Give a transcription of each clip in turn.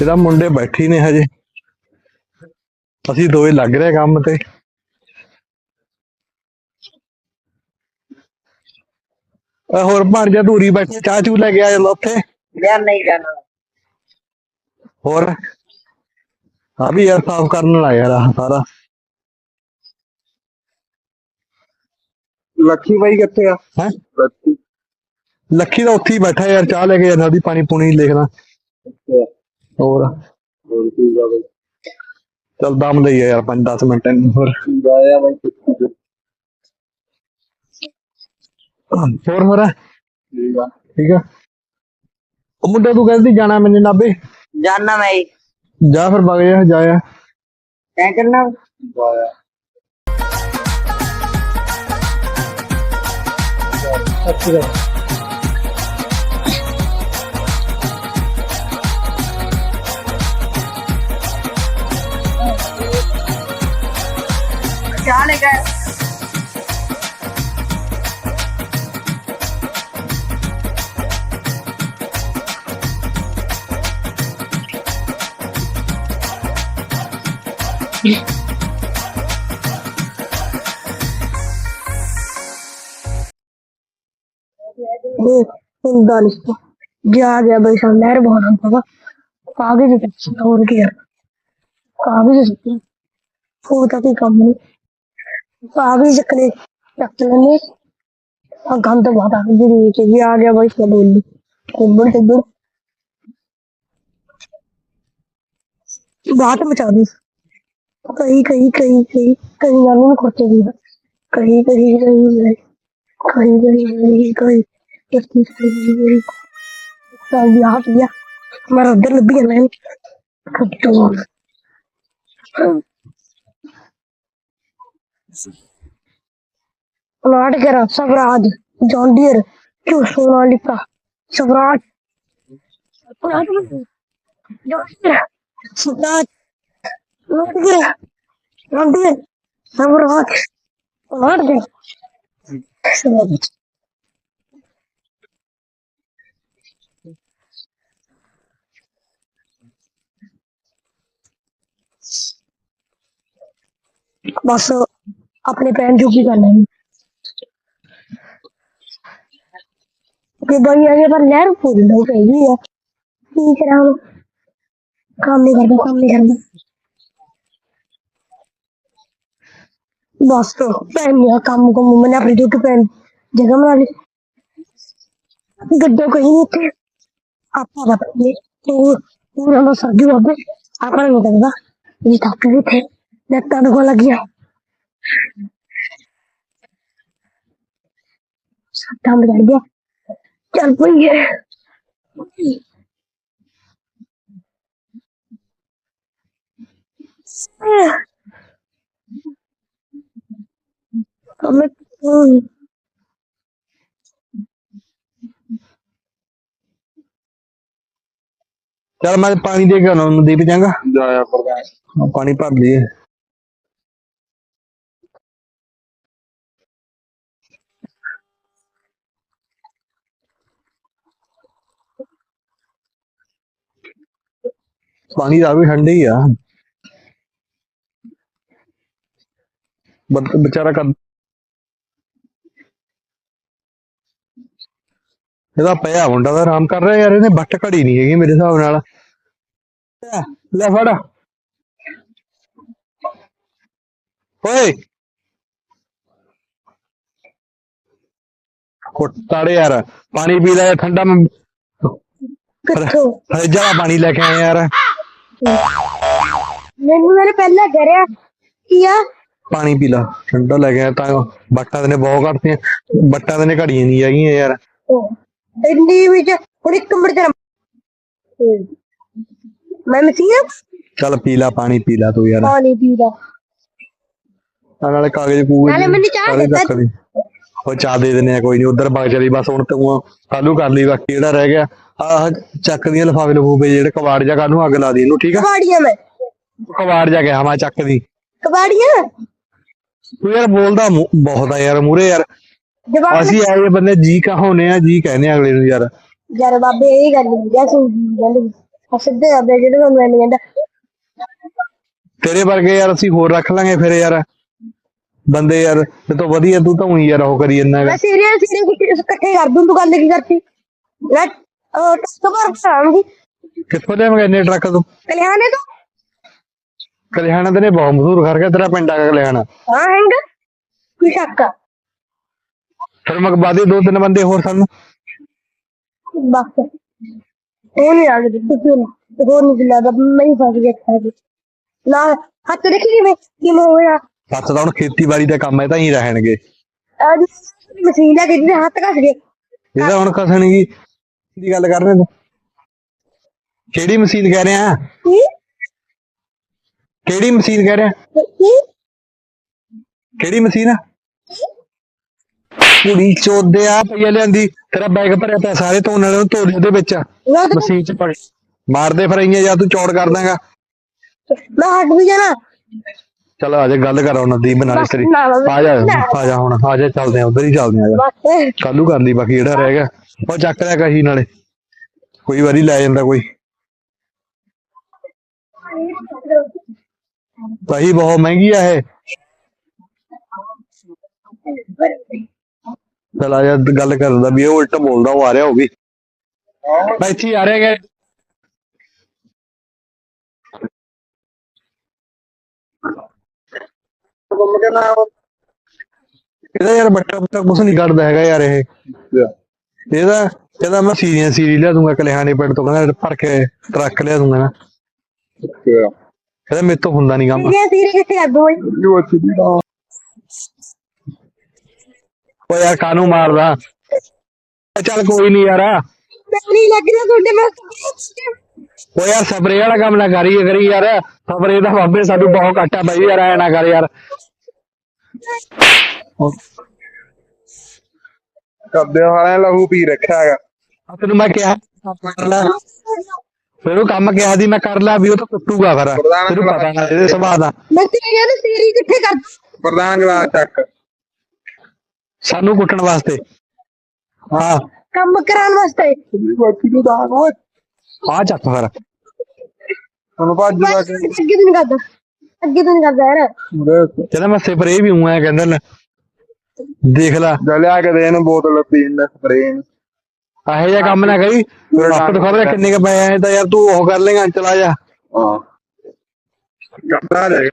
ਇਹਦਾ ਮੁੰਡੇ ਬੈਠੀ ਨੇ ਹਜੇ। ਅਸੀਂ ਦੋਏ ਲੱਗ ਰਹੇ ਕੰਮ ਤੇ। ਆ ਹੋਰ ਬਣ ਜਾ ਧੂਰੀ ਬੈਠੀ ਚਾਹ ਚੂ ਲੈ ਕੇ ਆ ਜਾਂਦਾ ਉੱਥੇ। ਯਾਰ ਨਹੀਂ ਜਾਣਾ। ਹੋਰ? ਆ ਵੀ ਯਾਰ ਸਾਫ਼ ਕਰਨ ਵਾਲਾ ਯਾਰ ਆਹ ਸਾਰਾ। ਲੱਖੀ ਬਾਈ ਕਿੱਥੇ ਆ? ਹੈ? ਲੱਖੀ। ਲੱਖੀ ਤਾਂ ਉੱਥੇ ਹੀ ਬੈਠਾ ਯਾਰ ਚਾਹ ਲੈ ਕੇ ਜਾਂਦਾ ਉਹਦੀ ਪਾਣੀ ਪੂਣੀ ਲਿਖਦਾ। ਹੋਰ? ਹੋਰ ਕੀ ਜਾ ਬਾਈ? ਚੱਲ ਦਮ ਲਈ ਯਾਰ 5-10 ਮਿੰਟ ਇਹਨੂੰ ਹੋਰ। ਜਾਇਆ ਬਾਈ ਹੋਰ ਹੋਰ ਠੀਕ ਆ। ਠੀਕ ਆ। ਉਹ ਮੁੰਡਾ ਤੂੰ ਕਹਿੰਦੀ ਜਾਣਾ ਮੈਨੂੰ ਨਾਬੇ ਜਾਣਾ ਮੈਂ। ਜਾ। ਫਿਰ ਵਗ ਜਾ ਜਾਇਆ ਤੈਂ ਕਰਨਾ? ਜਾਇਆ ਚਾਹ ਲੈ ਕੇ ਹੁੰਦਾ ਨਹੀਂ ਜਾ ਗਿਆ ਬਈ ਸਾ ਲਹਿਰ ਬਹੁਤ ਆਉਂਦਾ ਕਾਗਜ਼ ਤੇ ਹੋਰ ਕੀ ਕਰ ਕਾਗਜ਼ ਸੀ ਉਹ ਤਾਂ ਕੋਈ ਕੰਮ ਨਹੀਂ ਕਾਗਜ਼ ਚੱਕਨੇ ਚੱਕ ਲੈਨੇ ਆ ਗੰਦ ਬਾਤ ਆ ਜਿਹੜੀ ਕਿ ਵੀ ਆ ਗਿਆ ਬਈ ਸਾ ਬੋਲੀ ਕੁੰਬੜ ਤੇ ਬੜ ਬਾਤ ਮਚਾ ਦੀ ਕਈ ਕਈ ਕਈ ਕਈ ਕਈ ਗੱਲ ਨੂੰ ਖਰਚੇ ਦੀ ਕਈ ਕਈ ਕਈ ਕਈ ਕਈ ਕਈ ਕਈ ਕਿਸ ਕਈ ਸਾਲ ਦੀ ਆਹ ਪਿਆ ਮੇਰਾ ਉਧਰ ਲੱਭੀ ਜਾਂਦਾ ਹੈ ਕੱਟੋ ਪਲਾਟ ਕਰਾ ਸਵਰਾਜ ਜੌਂਡੀਅਰ ਕਿਉਂ ਸੋਨਾਲਿਕਾ ਸਵਰਾਜ ਪਲਾਟ ਆਪਣੇ ਭੈਣ ਜੋ ਕੀ ਕਰਨਾ ਹੈ ਕਿ ਬੰਗਿਆ ਦੇ ਪਰ ਲਹਿਰ ਪੂਰੀ ਲੋ ਗਈ ਹੈ ਕੀ ਕਰਾਂ काम नहीं करना काम नहीं करना बस तो पहन लिया काम को मैंने अपनी ड्यूटी पहन जगह बना ली गड्ढे कहीं नहीं थे आप पूरा सर्दी वापस आप नहीं करना ये डॉक्टर भी थे लगता दुखा लग गया ਗਿਆ। ਚੱਲ ਪਈਏ ਹਮੇ ਚੱਲ ਮੈਂ ਪਾਣੀ ਦੇ ਕੇ ਆਉਣਾ ਉਹਨੂੰ ਦੀਪ ਜਾਂਗਾ ਜਾਇਆ ਪ੍ਰਧਾਨ ਪਾਣੀ ਭਰ ਲਈਏ। ਪਾਣੀ ਦਾ ਵੀ ਠੰਡਾ ਹੀ ਆ। ਬੰਦ ਵਿਚਾਰਾ ਕਰ ਇਹਦਾ ਪਿਆ ਮੁੰਡਾ ਦਾ ਆਰਾਮ ਕਰ ਰਿਹਾ ਯਾਰ ਇਹਨੇ ਬੱਟ ਘੜੀ ਨਹੀਂ ਹੈਗੀ ਮੇਰੇ ਹਿਸਾਬ ਨਾਲ। ਲੈ, ਫੜ। ਓਏ। ਕੁੱਤਾੜੇ ਯਾਰ ਪਾਣੀ ਪੀ ਲੈ ਠੰਡਾ ਮੈਂ ਵਾਲਾ ਪਾਣੀ ਲੈ ਕੇ ਆਇਆ ਯਾਰ। ਮੈਨੂੰ ਮੇਰੇ ਪਹਿਲਾਂ ਕਰਿਆ ਕੀ ਆ? ਪਾਣੀ ਪੀ ਲਾ ਠੰਡਾ ਲੈ ਆਇਆ ਤਾਂ ਬੱਟਾਂ ਦੇ ਨੇ ਬਹੁਤ ਘੜਤੀਆਂ ਬੱਟਾਂ ਦੇ ਨੇ ਘੜੀਆਂ ਨਹੀਂ ਹੈਗੀਆਂ ਯਾਰ। ਇੰਡੀ ਵਿੱਚ ਹੁਣ ਇੱਕ ਮਿੰਟ ਤੇਰਾ ਮੈਂ ਮਸੀਆ ਚੱਲ ਪੀ ਲਾ ਪਾਣੀ ਪੀ ਲਾ ਤੂੰ ਯਾਰ। ਪਾਣੀ ਪੀਦਾ ਆ ਨਾਲੇ ਕਾਗਜ਼ ਕੂਗਜ਼ ਨਾਲੇ ਮੈਨੂੰ ਚਾਹ ਦੇ ਦੀ। ਉਹ ਚਾਹ ਦੇ ਦਿੰਨੇ ਆ ਕੋਈ ਨਹੀਂ ਉਧਰ ਬਗ ਚਲੀ ਬਸ ਹੁਣ ਤੂੰ ਕਾਲੂ ਕਰ ਲਈ ਬਾਕੀ ਜਿਹੜਾ ਰਹਿ ਗਿਆ। ਆਹ ਚੱਕ ਦੀਆਂ ਲਫਾਵੇ ਲਫੂਫੇ ਜਿਹੜੇ ਕਬਾੜ ਜਾ ਕਾਨੂੰ ਅੱਗ ਲਾ ਦੀ ਇਹਨੂੰ ਠੀਕ ਆ? ਕਬਾੜੀਆਂ ਮੈਂ। ਕਬਾੜ ਜਾ ਗਿਆ ਮੈਂ ਚੱਕ ਦੀ। ਕਬਾੜੀਆਂ? ਤੂੰ ਯਾਰ ਬੋਲਦਾ ਮੂੰ- ਬਹੁਤ ਆ ਯਾਰ ਮੂਰੇ ਯਾਰ। ਜਵਾਬ ਅਸੀਂ ਆਏ ਬੰਦੇ ਜੀ ਕਹਾਉਨੇ ਆ ਜੀ ਕਹਿੰਦੇ ਆ ਅਗਲੇ ਨੂੰ ਯਾਰ। ਯਾਰ ਬਾਬੇ ਇਹ ਗੱਲ ਨਹੀਂ ਗਿਆ ਸੁਣ ਗੱਲ। ਆ ਸਿੱਧੇ ਕਰਦੇ ਜਿਹੜੇ ਤੁਹਾਨੂੰ ਐਵੇਂ ਕਹਿੰਦਾ ਤੇਰੇ ਵਰਗੇ ਯਾਰ ਅਸੀਂ ਹੋਰ ਰੱਖ ਲਾਂਗੇ ਫਿਰ ਯਾਰ। ਬੰਦੇ ਯਾਰ ਤੇ ਤੋਂ ਵਧੀਆ ਤੂੰ ਤਾਂ ਉਹੀ ਯਾਰ ਉਹ ਕਰੀ ਹੈਗਾ। ਮੈਂ ਸੀਰੀਅਲ ਸੀਰੀਅਲ ਇਕੱਠੇ ਕਰ ਦੂੰ ਤੂੰ ਗੱਲ ਕੀ ਕਰਤੀ? ਮੈਂ ਉਹ ਕਸਟਮਰ ਪਸਾਉਂਗੀ ਕਿੱਥੋਂ ਲਿਆਵਾਂਗੇ ਇੰਨੇ ਟਰੱਕ ਤੂੰ? ਕਲਿਆਣੇ ਤੋਂ? ਕਲਿਆਣਾ ਤੇ ਨੇ ਬਹੁਤ ਮਸ਼ਹੂਰ ਕਰਕੇ ਤੇਰਾ ਪਿੰਡ ਆ ਕਲਿਆਣਾ। ਹਾਂ ਹੈਂਗਾ? ਕੋਈ ਸ਼ੱਕ ਆ? ਫਿਰ ਮਕਬਾਦੀ ਦੋ ਤਿੰਨ ਬੰਦੇ ਹੋਰ ਸਾਨੂੰ। ਬਸ। ਉਹ ਨਹੀਂ ਆ ਗਏ ਕਿਉਂ ਨਹੀਂ ਹੋਰ ਨਹੀਂ ਲੱਗਦਾ ਮੈਂ ਹੀ ਫਸ ਗਿਆ ਖਾ ਕੇ। ਨਾ ਹੱਥ ਦੇਖੀ ਕਿਵੇਂ ਕਿਵੇਂ ਹੋਇਆ? ਸੱਚ ਤਾਂ ਹੁਣ ਖੇਤੀਬਾੜੀ ਦਾ ਕੰਮ ਹੈ ਤਾਂ ਹੀ ਰਹਿਣਗੇ। ਅੱਜ ਮਸ਼ੀਨ ਲੈ ਕੇ ਜਿਹਦੇ ਹੱਥ ਘਸ ਗਏ। ਇਹਦਾ ਹੁਣ ਕਸਣਗੀ ਦੀ ਗੱਲ ਕਰ ਰਹੇ ਤੂੰ ਕਿਹੜੀ ਮਸ਼ੀਨ ਕਹਿ ਰਿਹਾ? ਕਿਹੜੀ ਮਸ਼ੀਨ ਕਹਿ ਰਿਹਾ? ਕਿਹੜੀ ਮਸ਼ੀਨ ਆ ਕੁੜੀ ਚੋਦਿਆ ਪਈਆ ਲਿਆਂਦੀ। ਤੇਰਾ ਬੈਗ ਭਰਿਆ ਪਿਆ ਸਾਰੇ ਧੋਣ ਵਾਲੇ ਨੂੰ ਧੋ ਦੇ ਉਹਦੇ ਵਿੱਚ। ਮੈਂ ਤਾਂ ਮਸ਼ੀਨ ਚ ਪਾ ਕੇ। ਮਾਰਦੇ ਫਿਰ ਆਈਆਂ ਜਾਂ ਤੂੰ ਚੌੜ ਕਰ ਦਾਂਗਾ। ਮੈਂ ਹਟ ਵੀ ਜਾਣਾ। ਚਲ ਆ ਜਾ ਗੱਲ ਕਰ ਉਹਨਾਂ ਦੀ ਬਣਾ ਲਈ ਤੇਰੀ। ਆ ਜਾ। ਆ ਜਾ ਹੁਣ ਆ ਜਾ ਚੱਲਦੇ ਆ ਉਧਰ ਹੀ ਚੱਲਦੇ ਆ। ਕੱਲੂ ਕਰ ਲਈ ਬਾਕੀ ਜਿਹੜਾ ਰਹਿ ਗਿਆ। ਉਹ ਚੱਕ ਲਿਆ ਕਹੀ ਨਾਲੇ। ਕੋਈ ਵਾਰੀ ਲੈ ਜਾਂਦਾ ਕੋਈ। ਕਹੀ ਬਹੁਤ ਮਹਿੰਗੀ ਆ ਇਹ। ਚਲ ਆ ਗੱਲ ਕਰਦਾ ਵੀ ਇਹ ਉਲਟ ਬੋਲਦਾ, ਉਹ ਆ ਰਿਹਾ, ਉਹ ਵੀ। ਮੈਂ ਇੱਥੇ ਆ ਰਿਹਾ ਗਾ ਇਹਦਾ ਯਾਰ ਬੱਟਾ ਬੱਟਾ ਕੁਛ ਨਹੀਂ ਕੱਢਦਾ ਹੈਗਾ ਯਾਰ ਇਹ। ਇਹਦਾ ਇਹਦਾ ਮੈਂ ਸੀਰੀਆਂ ਸੀਰੀ ਲਿਆ ਦੂੰਗਾ ਕਲਿਆਣੇ ਪਿੰਡ ਤੋਂ ਕਹਿੰਦਾ ਭਰ ਕੇ ਟਰੱਕ ਲਿਆ ਦੂੰਗਾ ਨਾ। ਕਹਿੰਦਾ ਮੇਰੇ ਤੋਂ ਹੁੰਦਾ ਨਹੀਂ ਕੰਮ। ਇਹ ਸੀਰੀ ਕਿੱਥੇ ਦੂੰ ਓਏ? ਓ ਯਾਰ ਕਾਨੂੰ ਮਾਰਦਾ? ਚੱਲ ਕੋਈ ਨਹੀਂ ਯਾਰ। ਮੈਨੂੰ ਨਹੀਂ ਲੱਗ ਰਿਹਾ ਤੁਹਾਡੇ ਮੈਂ ਓ ਯਾਰ ਸਪਰੇ ਵਾਲਾ ਕੰਮ ਨਾ ਕਰੀ ਕਰੀ ਯਾਰ। ਸਪਰੇ ਦਾ ਬਾਬੇ ਸਾਨੂੰ ਬਹੁਤ ਘਾਟਾ ਪਈ ਯਾਰ ਐ ਨਾ ਕਰ ਯਾਰ। ਕੱਦੇ ਵਾਲਿਆਂ ਲਹੂ ਪੀ ਰੱਖਿਆ ਹੈਗਾ। ਆ ਤੈਨੂੰ ਮੈਂ ਕਿਹਾ ਕਰ ਲੈ ਫਿਰ ਉਹ ਕੰਮ ਕਿਹਾ ਸੀ ਮੈਂ ਕਰ ਲਿਆ ਵੀ ਉਹ ਤਾਂ ਕੁੱਟੂਗਾ ਫਿਰ। ਤੈਨੂੰ ਪਤਾ ਨਾ ਇਹਦੇ ਸੁਭਾਅ ਦਾ। ਮੈਂ ਤੇ ਕਹਿੰਦਾ ਸੀਰੀ ਕਿੱਥੇ ਕਰ ਦੂੰ? ਪ੍ਰਧਾਨ ਗਲਾਸ ਚੱਕ। ਸਾਨੂੰ ਕੁੱਟਣ ਵਾਸਤੇ। ਹਾਂ। ਕੰਮ ਕਰਾਉਣ ਵਾਸਤੇ। ਬਾਕੀ ਨੂੰ ਦਾਨ ਓਏ। ਆ ਚੱਕ ਫਿਰ। ਹੁਣ ਭੱਜ ਜਾ ਕੇ। ਅੱਗੇ ਤੋਂ ਨਹੀਂ ਕਰਦਾ। ਅੱਗੇ ਤੋਂ ਨਹੀਂ ਕਰਦਾ ਯਾਰ। ਕਹਿੰਦਾ ਮੈਂ ਸਪਰੇ ਵੀ ਹੂੰ ਐ ਕਹਿੰਦਾ ਲੈ ਦੇਖ ਲੈ। ਜਲਿਆ ਕੇ ਦੇ ਇਹਨੂੰ ਬੋਤਲ ਪੀਣ ਦਾ ਸਪਰੇ ਨੂੰ ਇਹੋ ਜਿਹਾ ਕੰਮ ਨਾ ਕਰੀ ਰੱਖ ਦਿਖਾ ਦੇ ਕਿੰਨੇ ਕ ਪਏ ਐ ਤਾਂ ਯਾਰ ਤੂੰ ਉਹ ਕਰ ਲੇਗਾ ਚਲਾ ਜਾ। ਹਾਂ। ਕੱਪੜਾ ਦੇ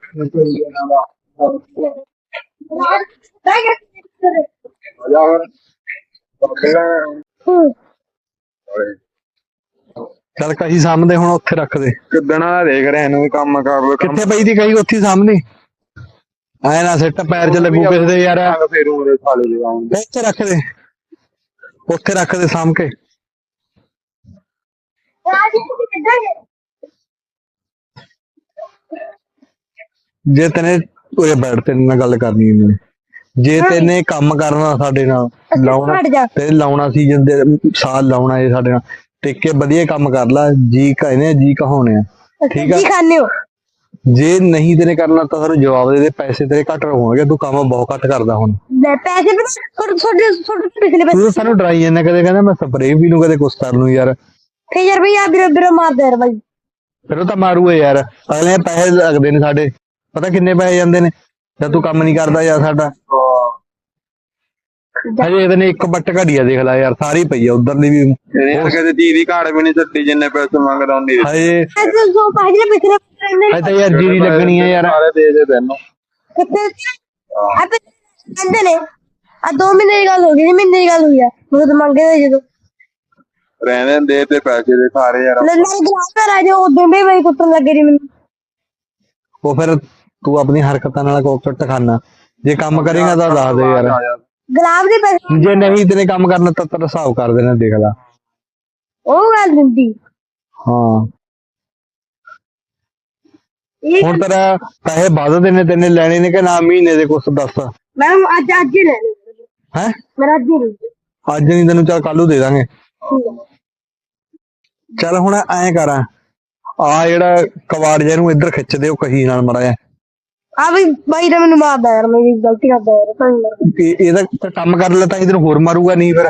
ਜਾ ਹੋਰ ਹੂੰ ਚੱਲ ਕਹੀ ਸਾਹਮਣੇ ਹੁਣ ਉੱਥੇ ਰੱਖ ਦੇ। ਕਿਦਣਾ ਦਾ ਦੇਖ ਰਿਹਾ ਇਹਨੂੰ ਵੀ ਕੰਮ ਕਰ ਲੋ ਕਿੱਥੇ ਪਈ ਦੀ ਕਹੀ ਉੱਥੇ ਸਾਹਮਣੇ? ਐ ਨਾ ਸਿੱਟ ਪੈਰ 'ਚ ਲੱਗੂ ਕਿਸੇ ਦੇ ਯਾਰ। ਫੇਰ ਉਹਦੇ ਸਾਲੇ ਦੇ ਆਉਂ ਇੱਥੇ ਰੱਖ ਦੇ। ਉੱਥੇ ਰੱਖ ਦੇ ਸਾਹਮ ਕੇ ਜੇ ਤੈਨੇ ਉਰੇ ਬੈਠ ਤੇ ਨਾਲ ਗੱਲ ਕਰਨੀ ਇਹਨੇ ਜੇ ਤੈਨੇ ਕੰਮ ਕਰਨਾ ਸਾਡੇ ਨਾਲ ਲਾਉਣਾ ਜਾ। ਤੇ ਲਾਉਣਾ ਸੀਜ਼ਨ ਦੇ ਸਾਲ ਲਾਉਣਾ ਇਹ ਸਾਡੇ ਨਾਲ। ਟਿਕ ਵਧੀਆ ਕੰਮ ਕਰ ਲੈ ਜੀ ਕਹਿੰਦੇ ਜੀ ਕਹਾਉਣੇ ਆ। ਠੀਕ ਆ। ਕੀ ਖਾਣੇ ਹੋ? ਜੇ ਨਹੀਂ ਤੇਨੇ ਕਰਨਾ ਤਾਂ ਸਾਨੂੰ ਜਵਾਬ ਦੇ ਦੇ ਪੈਸੇ ਤੇਰੇ ਘੱਟ ਹੋਣਗੇ ਤੂੰ ਕੰਮ ਬਹੁਤ ਘੱਟ ਕਰਦਾ ਹੁਣ। ਲੈ ਪੈਸੇ ਵੀ ਤੁਹਾਡੇ ਤੁਹਾਡੇ ਤੁਹਾਡੇ ਪਿਛਲੇ ਪੈਸੇ ਤੂੰ ਸਾਨੂੰ ਡਰਾਈ ਜਾਂਦਾ ਕਦੇ ਕਹਿੰਦਾ ਮੈਂ ਸਪਰੇਅ ਵੀ ਨੂੰ ਕਦੇ ਕੁਛ ਕਰ ਲੂੰ ਯਾਰ। ਫੇਰ ਯਾਰ ਭਈ ਆ ਬਿਰੋ ਬਿਰੋ ਮਾਰਦਾ ਯਾਰ ਬਾਈ। ਫਿਰ ਉਹ ਤਾਂ ਮਾਰੂਏ ਯਾਰ। ਅਗਲੇ ਦੇ ਪੈਸੇ ਲੱਗਦੇ ਨੇ ਸਾਡੇ। ਪਤਾ ਕਿੰਨੇ ਪੈਸੇ ਜਾਂਦੇ ਨੇ? ਜਦ ਤੂੰ ਕੰਮ ਨਹੀਂ ਕਰਦਾ ਯਾਰ ਸਾਡਾ? ਹਜੇ ਇਹਦੇ ਨੇ ਇੱਕ ਬੱਟ ਘੜੀਆ ਦੇਖ ਲੈ ਯਾਰ ਸਾਰੀ ਪਈ ਆ ਉਧਰ ਦੀ ਵੀ ਇਹਨੇ ਯਾਰ ਕਦੇ ਚੀਜ਼ ਦੀ ਘਾੜ ਵੀ ਨਹੀਂ ਛੱਡੀ ਜਿੰਨੇ ਪੈਸੇ ਮੰਗਦਾ ਹੁੰਦੀ ਹਜੇ ਪਾਜਲੇ ਪਿਛਲੇ ਪੈਸੇ ਹਜੇ ਤਾਂ ਯਾਰ ਜੀਰੀ ਲੱਗਣੀ ਆ ਯਾਰ। ਸਾਰੇ ਦੇ ਦੇ ਤੈਨੂੰ। ਕਿੱਥੇ? ਆਪੇ ਕਹਿੰਦੇ ਨੇ ਆ 2 ਮਹੀਨੇ ਦੀ ਗੱਲ ਹੋ ਗਈ ਜੀ ਮਹੀਨੇ ਦੀ ਗੱਲ ਹੋਈ ਆ। ਮੈਨੂੰ ਤਾਂ ਮੰਗੇ ਦੇ ਜਦੋਂ। ਰਹਿਣੇ ਦੇ ਤੇ ਪੈਸੇ ਦੇ ਸਾਰੇ ਯਾਰ। ਲੈ ਲੈ ਗਲਾਸ ਪਰ ਆ ਜਾਓ ਉਦੋਂ ਵੀ ਬਈ ਕੁੱਟਣ ਲੱਗੇ ਜੀ ਮੈਨੂੰ। ਉਹ ਫਿਰ ਤੂੰ ਆਪਣੀ ਹਰਕਤਾਂ ਨਾਲ ਕੋਕਟ ਖਾਨਾ। ਜੇ ਕੰਮ ਕਰੇਗਾ ਤਾਂ ਦੱਸ ਦੇ ਯਾਰ। ਗੁਲਾਬ ਦੇ ਪੈਸੇ ਜੇ ਨਹੀਂ ਤੇਨੇ ਕੰਮ ਕਰਨਾ ਤਾਂ ਤੇਰਾ ਹਿਸਾਬ ਕਰ ਦੇਣਾ ਦੇਖ ਲੈ। ਉਹ ਗੱਲ ਦਿੰਦੀ। ਹਾਂ। ਇਹ ਹੁਣ ਤੇਰਾ ਪੈਸੇ ਵੱਧ ਦੇ ਨੇ ਤੈਨੇ ਲੈਣੇ ਨੇ ਕਿ ਨਾ ਮਹੀਨੇ ਦੇ ਕੁਛ ਦੱਸ? ਮੈਂ ਅੱਜ ਅੱਜ ਹੀ ਲੈ ਹੈ? ਮੇਰਾ ਅੱਜ ਹੀ। ਅੱਜ ਨਹੀਂ ਤੈਨੂੰ ਚੱਲ ਕੱਲੂ ਦੇ ਦਾਂਗੇ। ਚੱਲ ਹੁਣ ਐਂ ਕਰਾਂ ਆ ਜਿਹੜਾ ਕਵਾੜ ਜਿਹਾ ਨੂੰ ਇੱਧਰ ਖਿੱਚ ਦਿਓ ਕਹੀ ਨਾਲ ਮੜਾ ਆ ਵੀ ਬਾਈ ਦਾ ਮੈਨੂੰ ਮਾਰਦਾ ਯਾਰ ਮੈਂ ਵੀ ਗਲਤੀ ਕਰਦਾ ਯਾਰ ਤਾਂ ਨਹੀਂ ਮਾਰਦਾ। ਇਹਦਾ ਤਾਂ ਕੰਮ ਕਰ ਲੈ ਤਾਂ ਇਧਰ ਹੋਰ ਮਾਰੂਗਾ ਨਹੀਂ ਫਿਰ।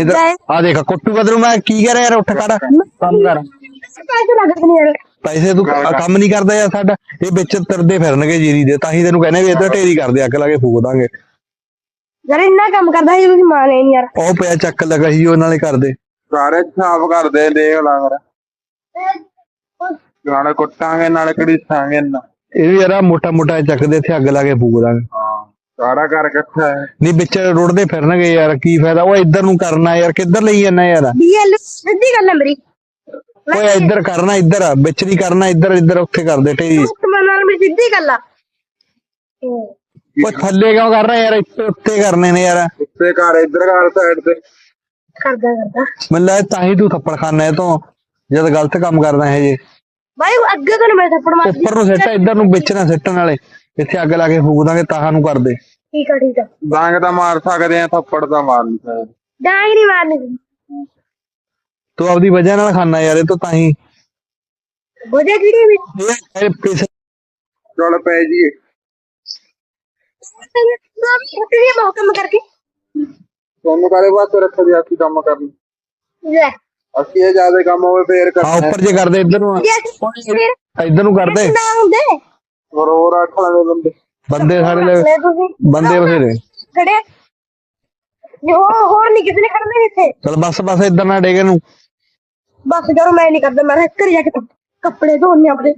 ਇਧਰ ਆ ਦੇਖ ਕੁੱਟੂ ਕਦਰੂ ਮੈਂ ਕੀ ਕਰ ਯਾਰ ਉੱਠ ਖੜ। ਕੰਮ ਕਰ। ਪੈਸੇ ਲੱਗਦੇ ਨਹੀਂ ਯਾਰ। ਪੈਸੇ ਤੂੰ ਕ- ਕੰਮ ਨਹੀਂ ਕਰਦਾ ਯਾਰ ਸਾਡਾ। ਇਹ ਵਿੱਚ ਤਰਦੇ ਫਿਰਨਗੇ ਜੀਰੀ ਦੇ ਤਾਂ ਹੀ ਤੈਨੂੰ ਕਹਿੰਦੇ ਵੀ ਇੱਧਰ ਢੇਰੀ ਕਰਦੇ ਅੱਗ ਲਾ ਕੇ ਫੂਕ ਦਾਂਗੇ। ਯਾਰ ਇੰਨਾ ਕੰਮ ਕਰਦਾ ਸੀ ਤੁਸੀਂ ਮਾਨੇ ਨਹੀਂ ਯਾਰ। ਉਹ ਪਿਆ ਚੱਕ ਲਗਾ ਸੀ ਉਹ ਨਾਲੇ ਕਰਦੇ। ਸਾਰੇ ਸਾਫ਼ ਕਰਦੇ ਦੇਖ ਲਾ ਕਰ ਨਾਲੇ ਕੁੱਟਾਂਗੇ ਨਾਲੇ ਕੜੀਸਾਂਗੇ ਨਾ ਇਹ ਵੀ ਯਾਰ ਮੋਟਾ ਮੋਟਾ ਚੱਕਦੇ ਇੱਥੇ ਅੱਗ ਲਾ ਕੇ ਫੂਕ ਦਾਂਗੇ। ਹਾਂ ਸਾਰਾ ਘਰ ਇਕੱਠਾ ਹੈ। ਨਹੀਂ ਵਿੱਚ ਰੁੜਦੇ ਫਿਰਨਗੇ ਯਾਰ ਕੀ ਫਾਇਦਾ? ਉਹ ਇੱਧਰ ਨੂੰ ਕਰਨਾ ਯਾਰ ਕਿੱਧਰ ਲਈ ਜਾਂਦਾ ਯਾਰ? ਡੀਐਲ ਸਿੱਧੀ ਗੱਲ ਹੈ ਮੇਰੀ। ਓਏ ਇੱਧਰ ਕਰਨਾ ਇੱਧਰ ਵਿੱਚ ਨਹੀਂ ਕਰਨਾ ਇੱਧਰ ਇੱਧਰ ਉੱਥੇ ਕਰਦੇ ਢੇਰੀ। ਨਾਲ ਮੇਰੀ ਸਿੱਧੀ ਗੱਲ ਆ। ਉਹ ਥੱਲੇ ਕਿਉਂ ਕਰ ਰਿਹਾ ਯਾਰ? ਇੱਥੇ ਉੱਤੇ ਕਰਨੇ ਨੇ ਯਾਰ। ਉੱਤੇ ਘਰ ਇੱਧਰ ਘਰ ਸਾਈਡ ਤੇ। ਕਰਦਾ ਕਰਦਾ। ਮੈਨੂੰ ਲੱਗਦਾ ਤਾਂ ਹੀ ਤੂੰ ਥੱਪੜ ਖਾਣਾ ਇਹ ਤੋਂ ਜਦ ਗਲਤ ਕੰਮ ਕਰਦਾ ਹੈ ਜੇ। ਬਾਈ ਅੱਗੇ ਤੋਂ ਨੀ ਮੈਂ ਥੱਪੜ ਮਾਰਦੀ ਉੱਪਰ ਨੂੰ ਸਿੱਟ ਇੱਧਰ ਨੂੰ ਵਿੱਚ ਨਾ ਸਿੱਟਣ ਵਾਲੇ। ਇੱਥੇ ਅੱਗ ਲਾ ਕੇ ਫੂਕ ਦਾਂਗੇ ਤਾਹਾਂ ਨੂੰ ਕਰਦੇ ਠੀਕ ਆ ਠੀਕ ਆ। ਡਾਂਗ ਤਾਂ ਮਾਰ ਸਕਦੇ ਆ ਥੱਪੜ ਤਾਂ ਮਾਰ ਨਹੀਂ ਸਕਦੇ। ਡਾਂਗ ਨਹੀਂ ਮਾਰਨੀ। ਤੂੰ ਆਪਦੀ ਵਜ੍ਹਾ ਨਾਲ ਖਾਣਾ ਯਾਰ ਇਹ ਤੋਂ ਤਾਂ ਹੀ। ਬੋਝੇ ਕਿਹੜੀ ਵੀ ਇਹ ਪੈਸੇ ਚਲ ਪੈ ਜੀ ਤੂੰ ਵੀ ਬਹੁਤ ਕੰਮ ਕਰਕੇ। ਤੁਹਾਨੂੰ ਕਾਰੇ ਵਾਸਤੇ ਰੱਖਦੇ ਅਸੀਂ ਕੰਮ ਕਰਨ। ਲੈ। ਅਸੀਂ ਇਹ ਜ਼ਿਆਦਾ ਕੰਮ ਹੋਵੇ ਫੇਰ ਕਰਨਾ ਉੱਪਰ ਜੇ ਕਰਦੇ ਇੱਧਰ ਨੂੰ ਇੱਧਰ ਨੂੰ ਕਰਦੇ। ਨਾ ਹੁੰਦੇ ਹੋਰ ਹੋਰ ਰੱਖ ਲੈਂਦੇ ਬੰਦੇ। ਬੰਦੇ ਸਾਰੇ ਲੈ ਲੈ ਤੁਸੀਂ। ਬੰਦੇ ਬਥੇਰੇ। ਖੜੇ ਜੇ ਹੋਰ ਹੋਰ ਨਹੀਂ ਕਿਸੇ ਨੇ ਖੜਨਾ ਇੱਥੇ? ਚਲ ਬਸ ਬਸ ਇੱਧਰ ਨਾ ਡੇਗੇ ਨੂੰ ਬਸ ਜਦੋਂ ਮੈਂ ਨਹੀਂ ਕਰਦਾ। ਮੈਂ ਘਰ ਜਾ ਕੇ ਕੱਪ- ਕੱਪੜੇ ਧੋਣੇ ਆਪਣੇ।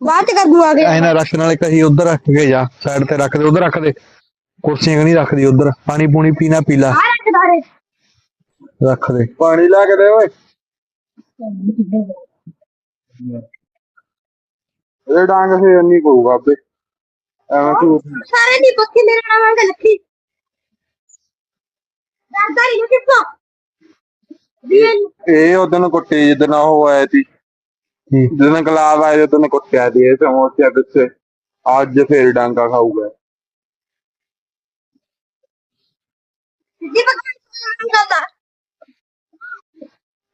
ਬਾਅਦ ਚ ਕਰ ਦੂੰ ਆ ਕੇ। ਐ ਨਾ ਰੱਖ ਨਾਲੇ ਕਹੀ ਉਧਰ ਰੱਖ ਕੇ ਜਾ। ਸਾਈਡ ਤੇ ਰੱਖ ਦੇ ਉਧਰ ਰੱਖ ਦੇ। ਕੁਰਸੀਆਂ ਕਿ ਨਹੀਂ ਰੱਖਦੀ ਉਧਰ। ਪਾਣੀ ਪੂਣੀ ਪੀਣਾ ਪੀ ਲਾ। ਆ ਰੱਖਦਾ ਰੇ ਰੱਖ ਦੇ। ਪਾਣੀ ਲਾ ਕੇ ਦੇ ਓਏ। ਇਹ ਡਾਂਗ ਫੇਰ ਨਹੀਂ ਪਊਗਾ ਆਪੇ। ਐਵੇਂ ਝੂਠ ਸਾਰੇ ਦੀ ਪੱਕੀ ਮੇਰੇ ਨਾਮ ਆਂਗੇ ਲੱਖੀ ਦਾਦਾਰੀ ਨੂੰ ਕਿੱਥੋਂ? ਵੀ ਇਹ ਉਦੋਂ ਕੁੱਟੀ ਜਿੱਦਣ ਉਹ ਆਇਆ ਸੀ। ਕੀ ਜਦੋਂ ਗਲਾਬ ਆਇਆ ਉਦੋਂ ਕੁੱਟਿਆ ਦੀ ਇਹ ਸਮੋਸੇ ਪਿੱਛੇ ਅੱਜ ਫੇਰ ਡਾਂਗਾ ਖਾਊਗਾ। ਸਿੱਧੀ ਪੱਕੀ ਕਰਦਾ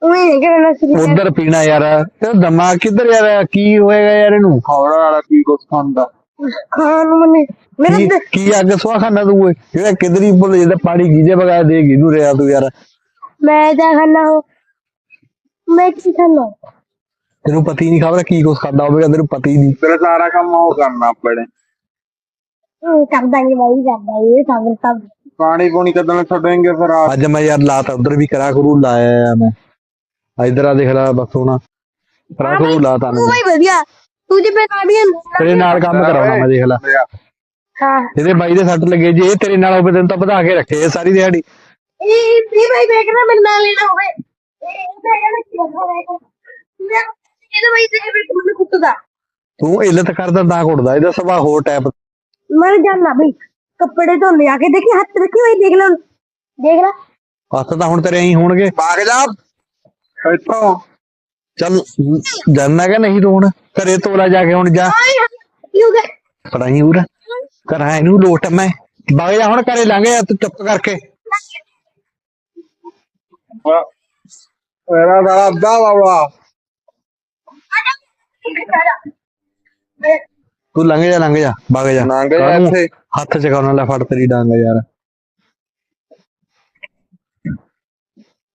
ਉਹੀ ਨਹੀਂ ਕਰਨਾ ਸੀ ਉਧਰ ਪੀਣਾ ਯਾਰ। ਤੇ ਦਿਮਾਗ ਕਿੱਧਰ ਯਾਰ ਕੀ ਹੋਏਗਾ ਯਾਰ ਇਹਨੂੰ? ਖੌੜਾ ਵਾਲਾ ਕੀ ਕੁਛ ਖਾਂਦਾ? ਖਾਣ ਨੂੰ ਮਨੇ ਮੇਰਾ ਕੀ ਦਿ- ਕੀ ਅੱਗ ਸਵਾ ਖਾਣਾ ਤੂੰ ਓਏ? ਜਿਹੜਾ ਕਿਧਰੀ ਬੋਲ ਜਿਹੜਾ ਪਾਣੀ ਗੀਜੇ ਬਗਾ ਦੇ ਨੂੰ ਰਿਆ ਤੂੰ ਯਾਰ। ਮੈਂ ਤਾਂ ਖਾਣਾ ਹੋ ਮੈਂ ਕੀ ਖਾਣਾ ਤੈਨੂੰ ਪਤੀ ਨਹੀਂ ਖਬਰ ਕੀ ਕੁਛ ਕਰਦਾ ਹੋਵੇਗਾ ਤੈਨੂੰ ਪਤੀ ਨਹੀਂ। ਤੇਰਾ ਸਾਰਾ ਕੰਮ ਉਹ ਕਰਨਾ ਆਪਣੇ। ਕਰਦਾ ਨਹੀਂ ਬਾਈ ਕਰਦਾ ਇਹ ਸਾਗਰ ਸਭ ਪਾਣੀ ਪੂਣੀ ਕਦੋਂ ਛੱਡेंगे ਫਿਰ ਆ ਅੱਜ ਮੈਂ ਯਾਰ ਲਾਤਾ ਉਧਰ ਵੀ ਕਰਾ ਕਰੂ ਲਾਇਆ ਆ ਮੈਂ। ਇਧਰ ਆ ਦੇਖ ਲੈ ਬਸ ਹੁਣ ਕਰੂ ਲਾਤਾ ਤੂੰ ਮੈਂ ਬਾਈ ਵਧੀਆ। ਤੂੰ ਜੇ ਬੇਕਾਰ ਵੀ ਤੇਰੇ ਨਾਲ ਕੰਮ ਕਰਾਉਣਾ ਮੈਂ ਦੇਖ ਲੈ। ਹਾਂ। ਇਹਦੇ ਬਾਈ ਦੇ ਸੱਟ ਲੱਗੇ ਜੇ ਇਹ ਤੇਰੇ ਨਾਲ ਹੋਵੇ ਤੈਨੂੰ ਤਾਂ ਵਧਾ ਕੇ ਰੱਖੇ ਸਾਰੀ ਦਿਹਾੜੀ। ਇਹ ਵੀ ਬਾਈ ਬੇਕਰ ਮੇਰੇ ਨਾਲ ਲੈਣਾ ਹੋਵੇ। ਤੇ ਵੀ ਮੈਨੂੰ ਕੁੱਟਦਾ। ਤੂੰ ਇੱਜ਼ਤ ਕਰਦਾ ਤਾਂ ਕੁੱਟਦਾ। ਇਹਦਾ ਸੁਭਾਅ ਹੋਰ ਟਾਈਪ ਮੈਂ ਜਾਣਾ ਬਈ ਕੱਪੜੇ ਧੋਣੇ ਆ ਕੇ। ਦੇਖੀ ਹੱਥ ਰੱਖੀ ਹੋਈ ਦੇਖ ਲੈ ਦੇਖ ਲੈ। ਹੱਥ ਤਾਂ ਹੁਣ ਤੇਰੇ ਐਂ ਹੋਣਗੇ। ਭਾਗ ਜਾ। ਇੱਥੋਂ। ਚੱਲ ਜਾਨਾ ਕਿ ਨਹੀਂ ਤੂੰ ਹੁਣ? ਘਰੇ ਤੋਲਾ ਜਾ ਕੇ ਹੁਣ ਜਾ। ਕੀ ਹੋ ਗਿਆ? ਪੜਾਈ ਉਰ। ਕਰਾਂ ਇਹਨੂੰ ਲੋਟ ਮੈਂ। ਬਾਗ ਜਾ ਹੁਣ ਘਰੇ ਲੰਘ ਜਾ ਤੂੰ ਚੁੱਪ ਕਰਕੇ। ਮੇਰਾ ਸਾਲਾ ਅੱਧਾ ਬਾਬਾ ਤੂੰ ਲੰਘ ਜਾ ਲੰਘ ਜਾ ਬਾਗ ਜਾ। ਲੰਘ ਜਾ ਇੱਥੇ। ਹੱਥ ਚਕਾਉਣ ਲੈ ਫੜ ਤੇਰੀ ਡਾਂਗ ਯਾਰ।